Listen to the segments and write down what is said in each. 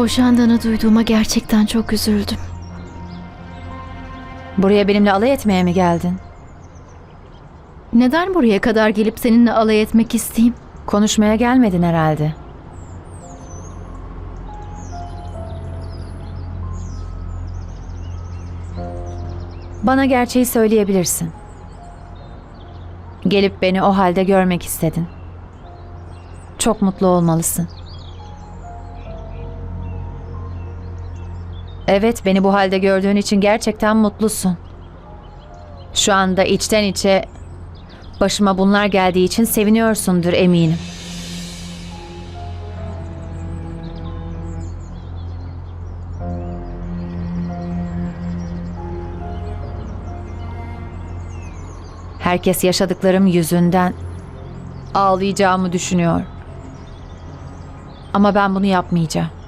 Boşandığını duyduğuma gerçekten çok üzüldüm. Buraya benimle alay etmeye mi geldin? Neden buraya kadar gelip seninle alay etmek isteyeyim? Konuşmaya gelmedin herhalde. Bana gerçeği söyleyebilirsin. Gelip beni o halde görmek istedin. Çok mutlu olmalısın. Evet, beni bu halde gördüğün için gerçekten mutlusun. Şu anda içten içe başıma bunlar geldiği için seviniyorsundur eminim. Herkes yaşadıklarım yüzünden ağlayacağımı düşünüyor. Ama ben bunu yapmayacağım.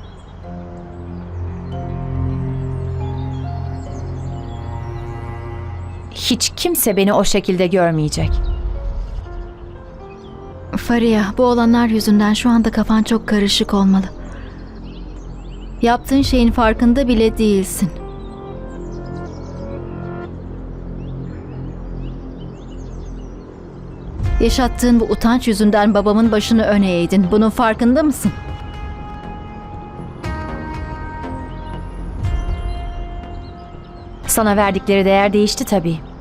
Hiç kimse beni o şekilde görmeyecek. Fariha, bu olanlar yüzünden şu anda kafan çok karışık olmalı. Yaptığın şeyin farkında bile değilsin. Yaşattığın bu utanç yüzünden babamın başını öne eğdin. Bunun farkında mısın? Sana verdikleri değer değişti tabii.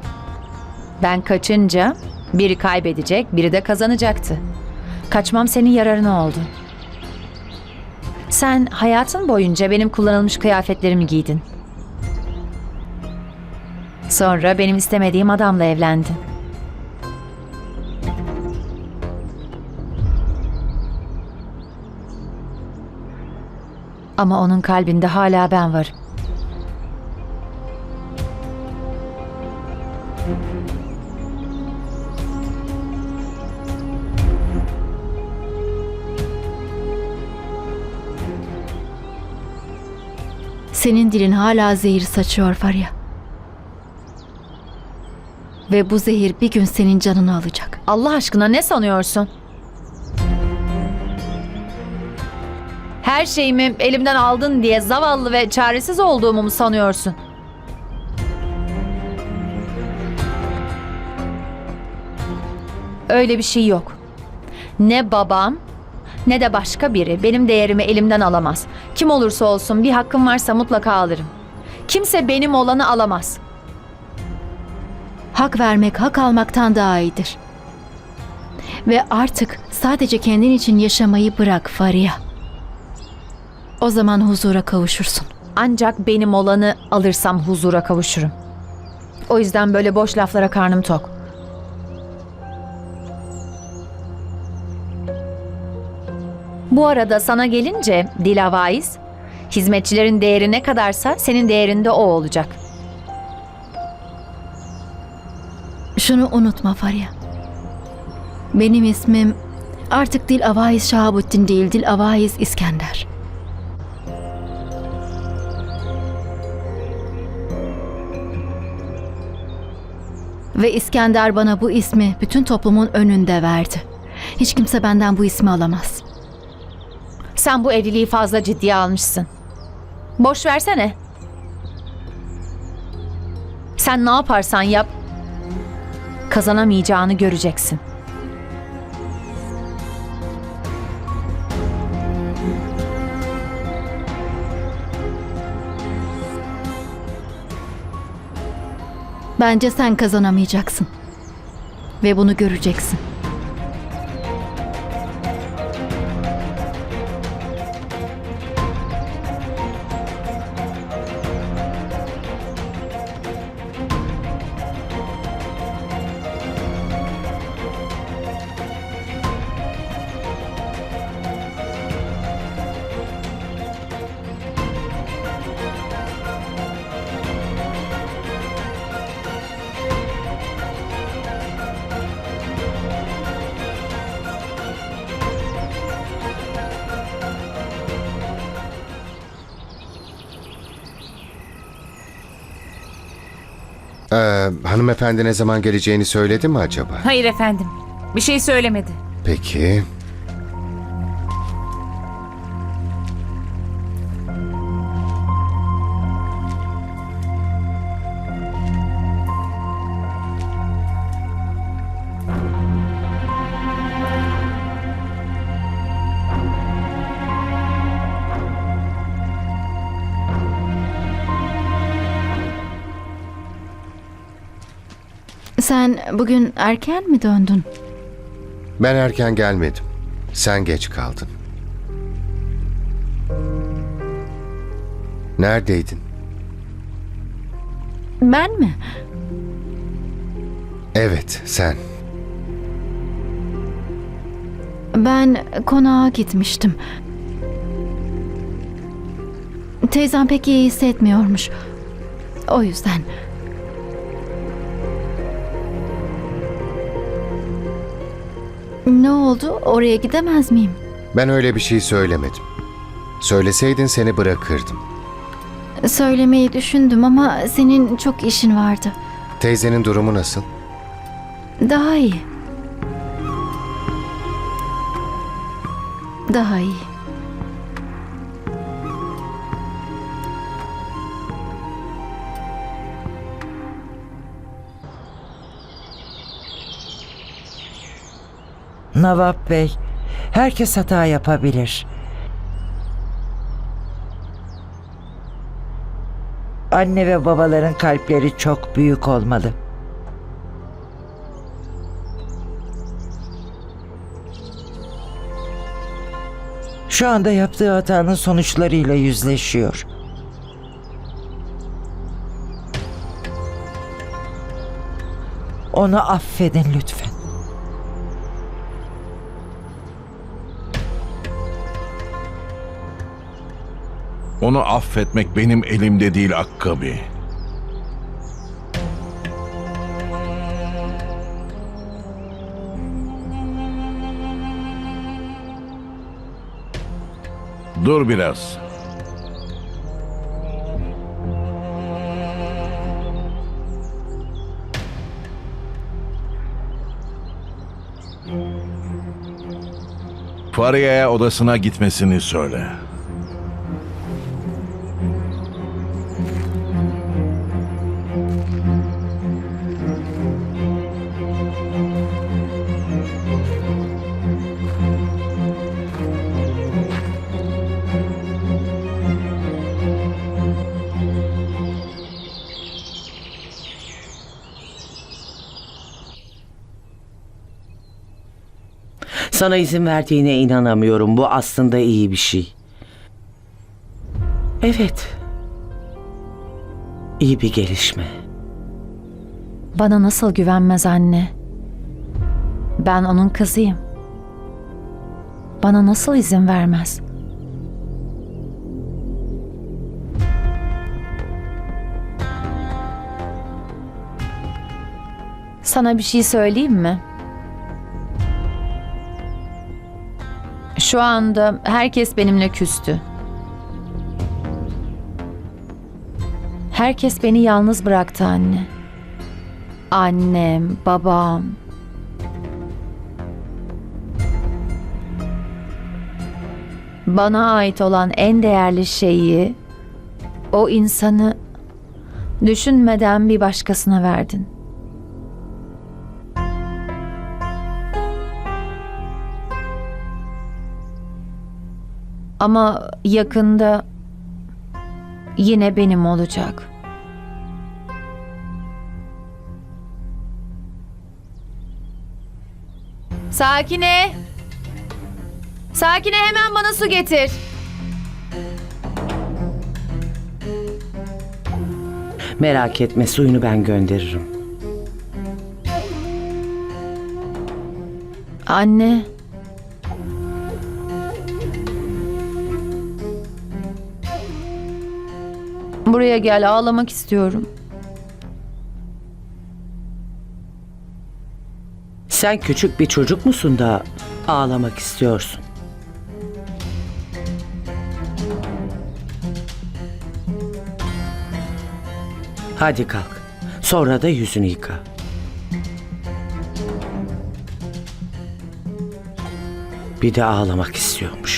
Ben kaçınca biri kaybedecek, biri de kazanacaktı. Kaçmam senin yararına oldu. Sen hayatın boyunca benim kullanılmış kıyafetlerimi giydin. Sonra benim istemediğim adamla evlendin. Ama onun kalbinde hala ben varım. Senin dilin hala zehir saçıyor Fariha. Ve bu zehir bir gün senin canını alacak. Allah aşkına ne sanıyorsun? Her şeyimi elimden aldın diye zavallı ve çaresiz olduğumu mu sanıyorsun? Öyle bir şey yok. Ne babam ne de başka biri benim değerimi elimden alamaz. Kim olursa olsun bir hakkım varsa mutlaka alırım. Kimse benim olanı alamaz. Hak vermek hak almaktan daha iyidir. Ve artık sadece kendin için yaşamayı bırak Fariha. O zaman huzura kavuşursun. Ancak benim olanı alırsam huzura kavuşurum. O yüzden böyle boş laflara karnım tok. Bu arada sana gelince Dilavaiz, hizmetçilerin değeri ne kadarsa senin değerinde o olacak. Şunu unutma Fariha. Benim ismim artık Dil Avaiz Şahabuddin değil, Dil Avaiz İskender. Ve İskender bana bu ismi bütün toplumun önünde verdi. Hiç kimse benden bu ismi alamaz. Sen bu evliliği fazla ciddiye almışsın. Boş versene. Sen ne yaparsan yap, kazanamayacağını göreceksin. Bence sen kazanamayacaksın. Ve bunu göreceksin. Hanımefendi ne zaman geleceğini söyledi mi acaba? Hayır efendim. Bir şey söylemedi. Peki. Sen bugün erken mi döndün? Ben erken gelmedim. Sen geç kaldın. Neredeydin? Ben mi? Evet, sen. Ben konağa gitmiştim. Teyzem pek iyi hissetmiyormuş. O yüzden. Ne oldu? Oraya gidemez miyim? Ben öyle bir şey söylemedim. Söyleseydin seni bırakırdım. Söylemeyi düşündüm ama senin çok işin vardı. Teyzenin durumu nasıl? Daha iyi. Daha iyi. Navap Bey, herkes hata yapabilir. Anne ve babaların kalpleri çok büyük olmalı. Şu anda yaptığı hatanın sonuçlarıyla yüzleşiyor. Onu affedin lütfen. Onu affetmek benim elimde değil Akkabi. Dur biraz. Faria'ya odasına gitmesini söyle. Sana izin verdiğine inanamıyorum. Bu aslında iyi bir şey. Evet. İyi bir gelişme. Bana nasıl güvenmez anne? Ben onun kızıyım. Bana nasıl izin vermez? Sana bir şey söyleyeyim mi? Şu anda herkes benimle küstü. Herkes beni yalnız bıraktı anne. Annem, babam. Bana ait olan en değerli şeyi, o insanı düşünmeden bir başkasına verdin. Ama yakında yine benim olacak. Sakine! Sakine hemen bana su getir. Merak etme suyunu ben gönderirim. Anne. Buraya gel ağlamak istiyorum. Sen küçük bir çocuk musun da ağlamak istiyorsun? Hadi kalk. Sonra da yüzünü yıka. Bir de ağlamak istiyormuş.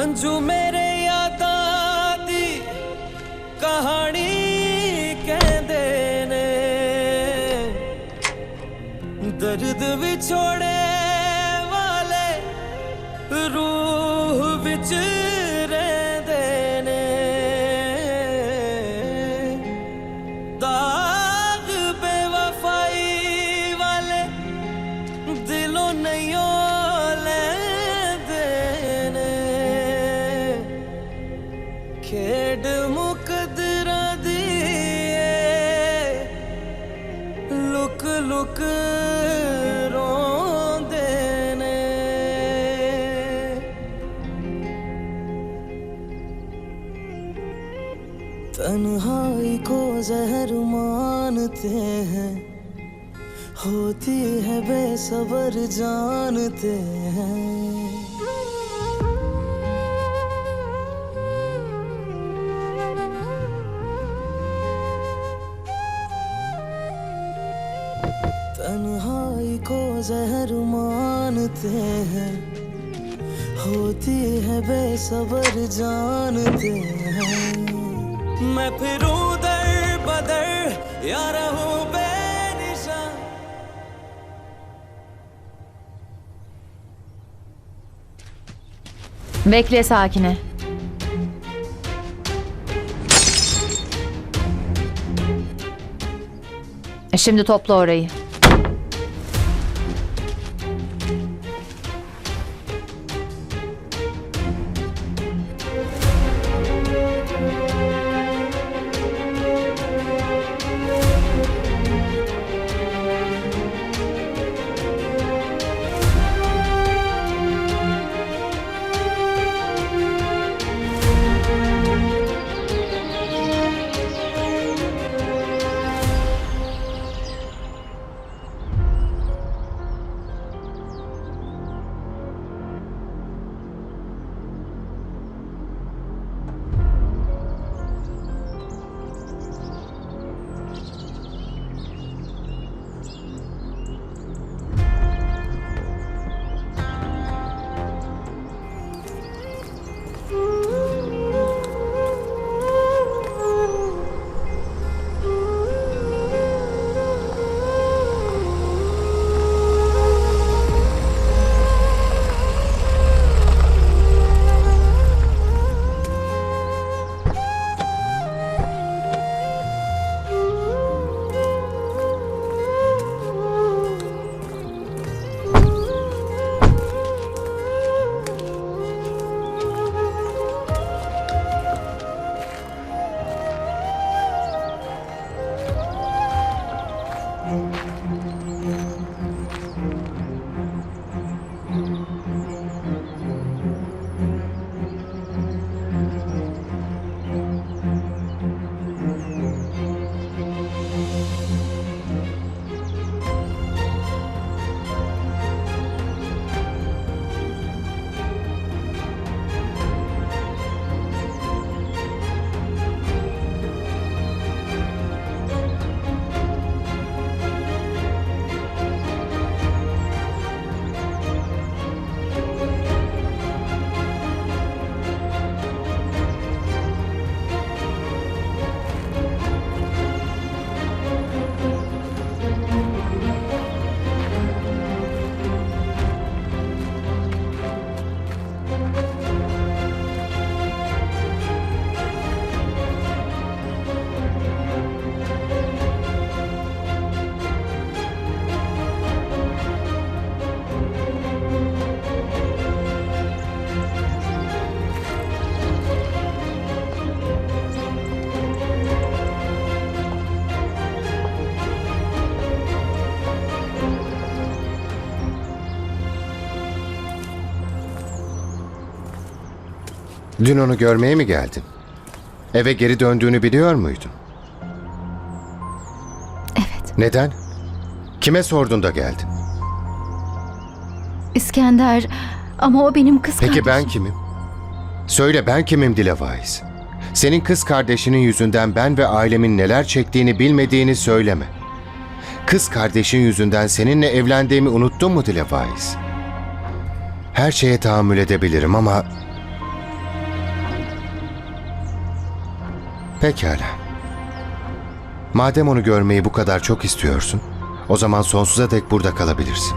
ਹੰਝੂ ਮੇਰੇ ਯਾਦਾਂ ਦੀ ਕਹਾਣੀ ਕਹਿੰਦੇ ਨੇ। ਦਰਦ ਵਿਛੋੜੇ जहर मानते हैं। होती है बेसबर जानते हैं। तन्हाई को जहर मानते हैं। होती है बेसबर जानते हैं। मैं फिरूं बदर या रहूं बेनिशान Bekle sakine. E Şimdi topla orayı. Dün onu görmeye mi geldin? Eve geri döndüğünü biliyor muydun? Evet. Neden? Kime sordun da geldin? İskender ama o benim kız Peki ben kardeşim. kimim? Söyle ben kimim Dilavais? Senin kız kardeşinin yüzünden ben ve ailemin neler çektiğini bilmediğini söyleme. Kız kardeşin yüzünden seninle evlendiğimi unuttun mu Dilavais? Her şeye tahammül edebilirim ama... Pekala. Madem onu görmeyi bu kadar çok istiyorsun, O zaman sonsuza dek burada kalabilirsin.